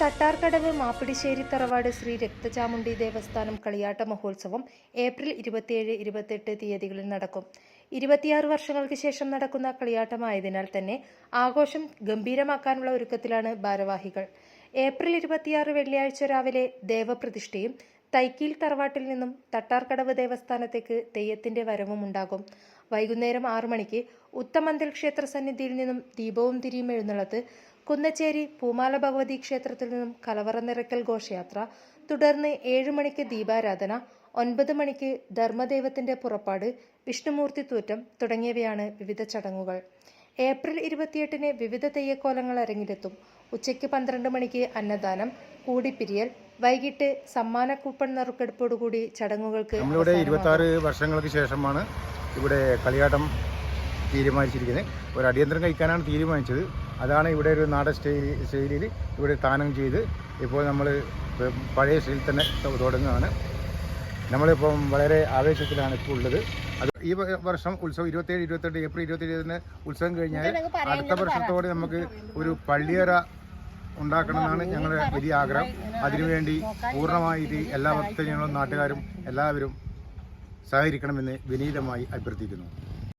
തട്ടാർക്കടവ് മാപ്പിടിശ്ശേരി തറവാട് ശ്രീ രക്തചാമുണ്ടി ദേവസ്ഥാനം കളിയാട്ട മഹോത്സവം ഏപ്രിൽ ഇരുപത്തിയേഴ് ഇരുപത്തെട്ട് തീയതികളിൽ നടക്കും. ഇരുപത്തിയാറ് വർഷങ്ങൾക്ക് ശേഷം നടക്കുന്ന കളിയാട്ടമായതിനാൽ തന്നെ ആഘോഷം ഗംഭീരമാക്കാനുള്ള ഒരുക്കത്തിലാണ് ഭാരവാഹികൾ. ഏപ്രിൽ ഇരുപത്തിയാറ് വെള്ളിയാഴ്ച രാവിലെ ദേവപ്രതിഷ്ഠയും തൈക്കീൽ തറവാട്ടിൽ നിന്നും തട്ടാർക്കടവ് ദേവസ്ഥാനത്തേക്ക് തെയ്യത്തിന്റെ വരവും ഉണ്ടാകും. വൈകുന്നേരം ആറു മണിക്ക് ഉത്തമന്തൽ ക്ഷേത്ര സന്നിധിയിൽ നിന്നും ദീപവും തിരിയും എഴുന്നള്ളത്ത് കുന്നച്ചേരി പൂമാല ഭഗവതി ക്ഷേത്രത്തിൽ നിന്നും കലവറ നിറയ്ക്കൽ ഘോഷയാത്ര തുടർന്ന് ഏഴു മണിക്ക് ദീപാരാധന ഒൻപത് മണിക്ക് ധർമ്മദൈവത്തിന്റെ പുറപ്പാട് വിഷ്ണുമൂർത്തി തൂറ്റം തുടങ്ങിയവയാണ് വിവിധ ചടങ്ങുകൾ. ഏപ്രിൽ ഇരുപത്തിയെട്ടിന് വിവിധ തെയ്യക്കോലങ്ങൾ അരങ്ങിലെത്തും. ഉച്ചയ്ക്ക് പന്ത്രണ്ട് മണിക്ക് അന്നദാനം കൂടിപ്പിരിയൽ വൈകിട്ട് സമ്മാന കൂപ്പൺ നറുക്കെടുപ്പോടുകൂടി ചടങ്ങുകൾക്ക് നമ്മളിവിടെ. ഇരുപത്തി ആറ് വർഷങ്ങൾക്ക് ശേഷമാണ് ഇവിടെ കളിയാട്ടം തീരുമാനിച്ചിരിക്കുന്നത്. ഒരു അടിയന്തരം കഴിക്കാനാണ് തീരുമാനിച്ചത്. അതാണ് ഇവിടെ ഒരു നാടൻ സ്റ്റൈൽ ശൈലിയിൽ ഇവിടെ താനം ചെയ്ത് ഇപ്പോൾ നമ്മൾ പഴയ സ്റ്റൈലിൽ തന്നെ തുടങ്ങുകയാണ്. നമ്മളിപ്പം വളരെ ആവേശത്തിലാണ് ഇപ്പോൾ ഉള്ളത്. അത് ഈ വർഷം ഉത്സവം ഇരുപത്തേഴ് ഇരുപത്തെട്ട് ഏപ്രിൽ ഇരുപത്തേഴിന് ഉത്സവം കഴിഞ്ഞാൽ അടുത്ത വർഷത്തോടെ നമുക്ക് ഒരു പള്ളിയറ ഉണ്ടാക്കണമെന്നാണ് ഞങ്ങളുടെ വലിയ ആഗ്രഹം. അതിനുവേണ്ടി പൂർണമായിട്ട് എല്ലാ ഭക്തജനങ്ങളും നാട്ടുകാരും എല്ലാവരും സഹകരിക്കണമെന്ന് വിനീതമായി അഭ്യർത്ഥിക്കുന്നു.